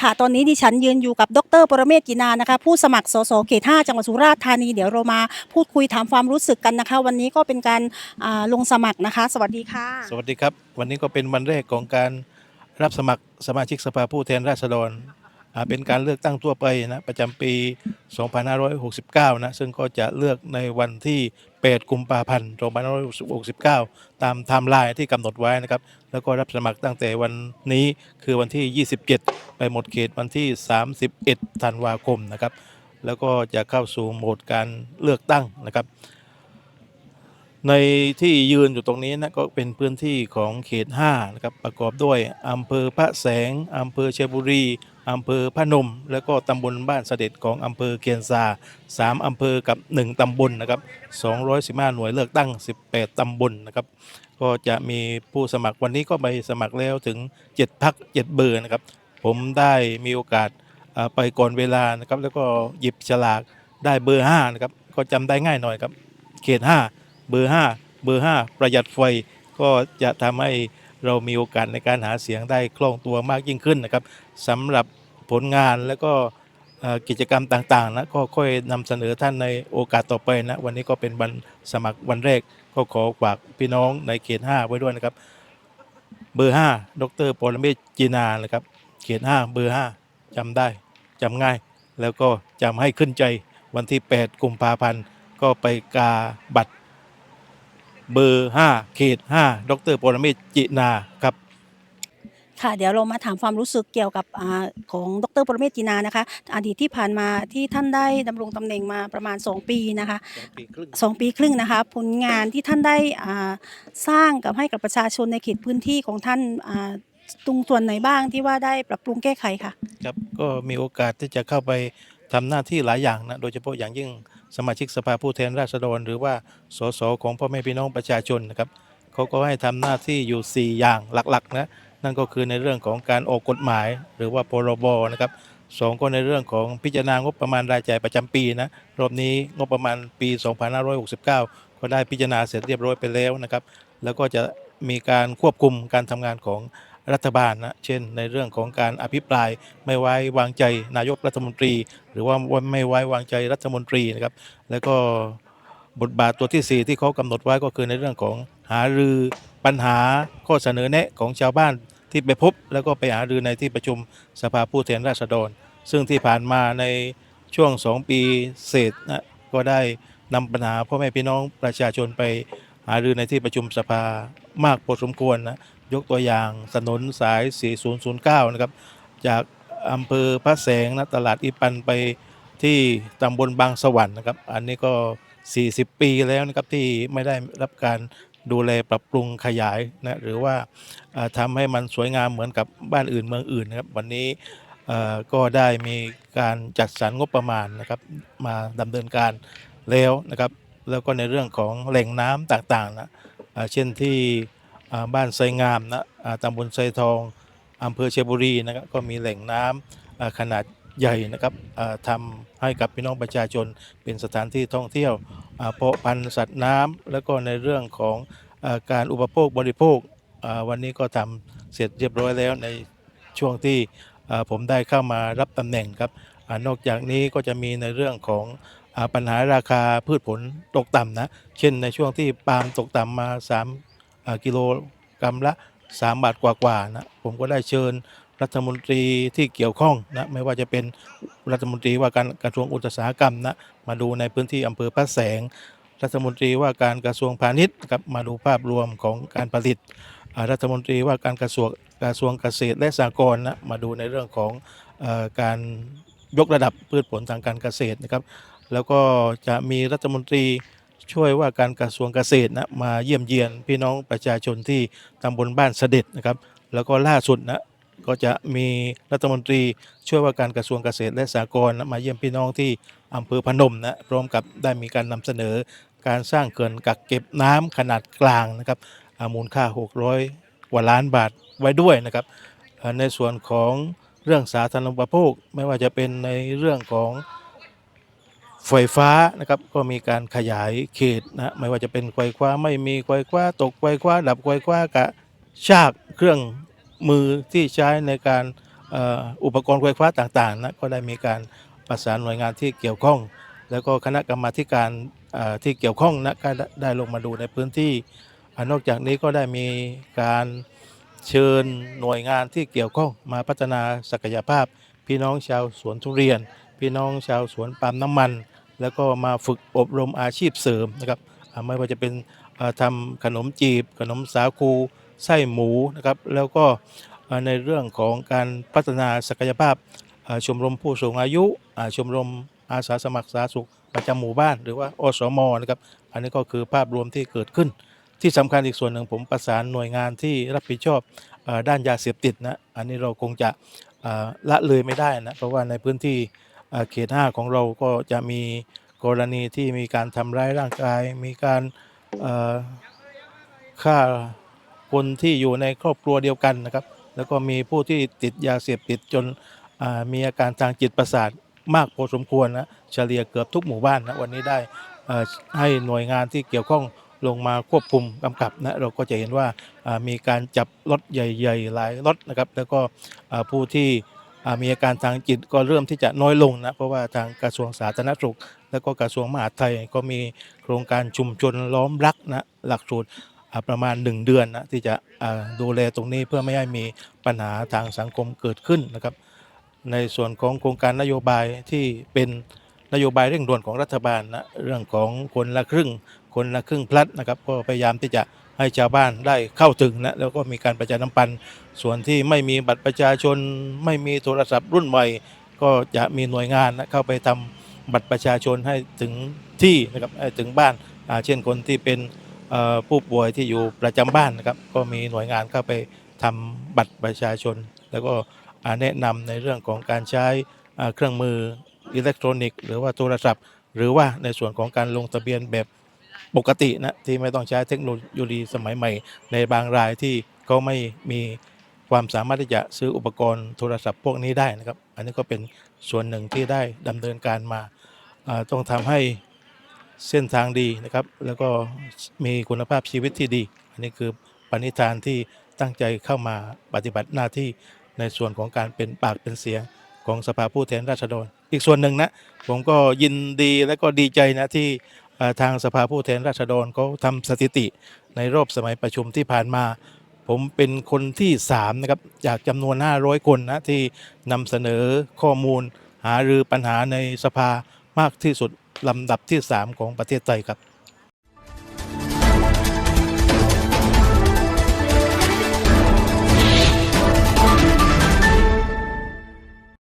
ค่ะ ตอนนี้ดิฉันยืนอยู่กับดรปรเมศกินานะคะ ผู้สมัครสสเขต5จังหวัดสุราษฎร์ธานี เดี๋ยวเรามาพูดคุยถามความรู้สึกกันนะคะ วันนี้ก็เป็นการอ่าลงสมัครนะคะ สวัสดีค่ะ สวัสดีครับ วันนี้ก็เป็นวันแรกของการรับสมัครสมาชิกสภาผู้แทนราษฎร เป็นการเลือกตั้งทั่วไปนะประจำปี 2569 นะซึ่งก็จะเลือกในวันที่ 8 กุมภาพันธ์ 2569 ตามไทม์ไลน์ที่กำหนดไว้นะครับ แล้วก็รับสมัครตั้งแต่วันนี้คือวันที่ 27 ไปหมดเขตวันที่ 31 ธันวาคมนะครับ แล้วก็จะเข้าสู่โหมดการเลือกตั้งนะครับ ในที่ยืนอยู่ตรงนี้นะก็เป็นพื้นที่ของเขต5นะครับประกอบด้วยอำเภอพระแสงอำเภอเชียงบุรีอำเภอพระนม แล้วก็ตำบลบ้านเสด็จของอำเภอเคียนซาสามอำเภอกับ 1ตำบลนะครับ215 หน่วยเลือกตั้ง 18ตำบลนะครับก็จะมีผู้สมัครวันนี้ก็ไปสมัครแล้วถึง 7พัก7เบอร์นะครับผมได้มีโอกาสไปก่อนเวลานะครับแล้วก็หยิบฉลากได้เบอร์5นะครับก็จำได้ง่ายหน่อยครับเขต5 เบอร์ 5 เบอร์ 5 ประหยัดไฟก็จะทำให้เรามีโอกาสในการหาเสียงได้คล่องตัวมากยิ่งขึ้นนะครับสำหรับผลงานแล้วก็กิจกรรมต่างๆนะก็ค่อยนำเสนอท่านในโอกาสต่อไปนะวันนี้ก็เป็นวันสมัครวันแรกก็ขอฝากพี่น้องในเขต 5 ไว้ด้วยนะครับ เบอร์ 5 ดรปรเมศจีนานะครับ เขต 5 เบอร์ 5จำได้จำง่าย แล้วก็จำให้ขึ้นใจวันที่ 8 กุมภาพันธ์ก็ไปกาบัตร เบอร์5เขต5ดรปรเมศจินาครับค่ะเดี๋ยวเรามาถามความรู้สึกเกี่ยวกับอาของดรปรเมศจีนานะคะอดีตที่ผ่านมาที่ท่านได้ดำรงตำแหน่งมาประมาณ 2 ปีนะคะสองปีครึ่งนะคะผลงานที่ท่านได้อ่าสร้างกับให้กับประชาชนในเขตพื้นที่ของท่านอ่าตรงส่วนไหนบ้างที่ว่าได้ปรับปรุงแก้ไขค่ะครับก็มีโอกาสที่จะเข้าไปทำหน้าที่หลายอย่างนะโดยเฉพาะอย่างยิ่ง สมาชิกสภาผู้แทนราษฎร หรือว่าสสของพ่อแม่พี่น้องประชาชนนะครับเขาก็ให้ทำหน้าที่อยู่ 4 อย่างหลักๆนะนั่นก็คือในเรื่องของการออกกฎหมาย หรือว่าพรบนะครับสองก็ในเรื่องของพิจารณางบประมาณรายจ่ายประจำปีนะรอบนี้งบประมาณปี 2569 ก็ได้พิจารณาเสร็จเรียบร้อยไปแล้วนะครับแล้วก็จะมีการควบคุมการทำงานของ รัฐบาลนะเช่น ในเรื่องของการอภิปรายไม่ไว้วางใจนายกรัฐมนตรี หรือว่าไม่ไว้วางใจรัฐมนตรีนะครับแล้วก็บทบาทตัวที่ 4 ที่เขากำหนดไว้ก็คือในเรื่องของหารือปัญหาข้อเสนอแนะของชาวบ้านที่ไปพบ แล้วก็ไปหารือในที่ประชุมสภาผู้แทนราษฎร ซึ่งที่ผ่านมาในช่วง 2 ปีเศษนะก็ได้นำปัญหาพ่อแม่พี่น้องประชาชนไปหารือในที่ประชุมสภามากพอสมควรนะ ยกตัวอย่างถนนสาย 4009 นะครับ จากอำเภอพระแสงนะตลาดอีปันไปที่ตำบลบางสวรรค์นะครับ อันนี้ก็ 40 ปีแล้วนะครับที่ไม่ได้รับการดูแลปรับปรุงขยายนะหรือว่าเอ่อทำให้มันสวยงามเหมือนกับบ้านอื่นเมืองอื่นนะครับวันนี้ก็ได้มีการจัดสรรงบประมาณนะครับมาดำเนินการแล้วนะครับ แล้วก็ในเรื่องของแหล่งน้ำต่างๆนะเช่นที่ บ้านไซงามนะตำบลไซทองอำเภอเชียงบุรีนะครับก็มีแหล่งน้ำขนาดใหญ่นะครับทำให้กับพี่น้องประชาชนเป็นสถานที่ท่องเที่ยวเพาะพันธุ์สัตว์น้ำแล้วก็ในเรื่องของอการอุปโภคบริโภควันนี้ก็ทำเสร็จเรียบร้อยแล้วในช่วงที่ผมได้เข้ามารับตำแหน่งครับอนอกจากนี้ก็จะมีในเรื่องของอปัญหาราคาพืชผลตกต่ำนะ เช่นในช่วงที่ปาล์มตกต่ำมา 3 กิโลกรัมละ 3 บาทกว่าๆนะผมก็ได้เชิญรัฐมนตรีที่เกี่ยวข้องนะไม่ว่าจะเป็นรัฐมนตรีว่าการกระทรวงอุตสาหกรรมนะมาดูในพื้นที่อำเภอพระแสง รัฐมนตรีว่าการกระทรวงพาณิชย์ครับมาดูภาพรวมของการผลิต รัฐมนตรีว่าการกระทรวงกระทรวงเกษตรและสหกรณ์นะมาดูในเรื่องของอการยกระดับพืชผลทางการเกษตรนะครับ แล้วก็จะมีรัฐมนตรี ช่วยว่าการกระทรวงเกษตรนะมาเยี่ยมเยียนพี่น้องประชาชนที่ตำบลบ้านเสด็จนะครับ แล้วก็ล่าสุดนะก็จะมีรัฐมนตรีช่วยว่าการกระทรวงเกษตรและสหกรณ์นะมาเยี่ยมพี่น้องที่อำเภอพนมนะพร้อมกับได้มีการนำเสนอการสร้างเขื่อนกักเก็บน้ำขนาดกลางนะครับมูลค่า 600 กว่าล้านบาทไว้ด้วยนะครับ ในส่วนของเรื่องสาธารณูปโภคไม่ว่าจะเป็นในเรื่องของ ไฟฟ้านะครับก็มีการขยายเขตนะไม่ว่าจะเป็นไฟคว้าไม่มีไฟคว้าตกไฟคว้าดับไฟคว้ากระชากเครื่องมือที่ใช้ในการอุปกรณ์ไฟฟ้าต่างๆนะก็ได้มีการประสานหน่วยงานที่เกี่ยวข้อง แล้วก็คณะกรรมาการที่เกี่ยวข้องนะก็ได้ลงมาดูในพื้นที่นอกจากนี้ก็ได้มีการเชิญหน่วยงานที่เกี่ยวข้องมาพัฒนาศักยภาพ พี่น้องชาวสวนทุเรียน พี่น้องชาวสวนปาล์มน้ำมัน แล้วก็มาฝึกอบรมอาชีพเสริมนะครับไม่ว่าจะเป็นทำขนมจีบ ขนมสาคูไส้หมูนะครับแล้วก็ในเรื่องของการพัฒนาศักยภาพชมรมผู้สูงอายุชมรมอาสาสมัครสาธารณสุขประจำหมู่บ้าน หรือว่าอสมนะครับอันนี้ก็คือภาพรวมที่เกิดขึ้น ที่สำคัญอีกส่วนหนึ่งผมประสานหน่วยงานที่รับผิดชอบด้านยาเสพติดนะอันนี้เราคงจะละเลยไม่ได้นะเพราะว่าในพื้นที่ เขตห้าของเราก็จะมีกรณีที่มีการทำร้ายร่างกาย มีการฆ่าคนที่อยู่ในครอบครัวเดียวกันนะครับ แล้วก็มีผู้ที่ติดยาเสพติดจนมีอาการทางจิตประสาทมากพอสมควรนะเฉลี่ยเกือบทุกหมู่บ้านนะวันนี้ได้ให้หน่วยงานที่เกี่ยวข้องลงมาควบคุมกำกับนะเราก็จะเห็นว่ามีการจับรถใหญ่ ๆ หลายรถนะครับ แล้วก็ผู้ที่ มีอาการทางจิตก็เริ่มที่จะน้อยลงนะเพราะว่าทางกระทรวงสาธารณสุข แล้วก็กระทรวงมหาดไทยก็มีโครงการชุมชนล้อมรักนะหลักสูตรประมาณ 1 เดือนนะที่จะดูแลตรงนี้เพื่อไม่ให้มีปัญหาทางสังคมเกิดขึ้นนะครับ ในส่วนของโครงการนโยบายที่เป็นนโยบายเร่งด่วนของรัฐบาลนะเรื่องของคนละครึ่ง คนละครึ่งพลัดนะครับก็พยายามที่จะ ให้ชาวบ้านได้เข้าถึงนะแล้วก็มีการประชาสัมพันธ์ ส่วนที่ไม่มีบัตรประชาชน ไม่มีโทรศัพท์รุ่นใหม่ ก็จะมีหน่วยงานนะเข้าไปทำบัตรประชาชนให้ถึงที่นะครับให้ถึงบ้านเช่นคนที่เป็นผู้ป่วยที่อยู่ประจำบ้านนะครับก็มีหน่วยงานเข้าไปทำบัตรประชาชน แล้วก็แนะนำในเรื่องของการใช้เครื่องมืออิเล็กทรอนิกส์ หรือว่าโทรศัพท์ หรือว่าในส่วนของการลงทะเบียนแบบ ปกตินะที่ไม่ต้องใช้เทคโนโลยีสมัยใหม่ ในบางรายที่เขาไม่มีความสามารถที่จะซื้ออุปกรณ์โทรศัพท์พวกนี้ได้นะครับ อันนี้ก็เป็นส่วนหนึ่งที่ได้ดำเนินการมาต้องทำให้เส้นทางดีนะครับ แล้วก็มีคุณภาพชีวิตที่ดี อันนี้คือปณิธานที่ตั้งใจเข้ามาปฏิบัติหน้าที่ในส่วนของการเป็นปากเป็นเสียงของสภาผู้แทนราษฎร อีกส่วนหนึ่งนะ ผมก็ยินดีและก็ดีใจนะที่ ทางสภาผู้แทนราษฎรเขาทำสถิติในรอบสมัยประชุมที่ผ่านมา ผมเป็นคนที่3นะครับจากจำนวน 500 คนนะที่นำเสนอข้อมูลหารือปัญหาในสภามากที่สุดลำดับที่ 3 ของประเทศไทยครับ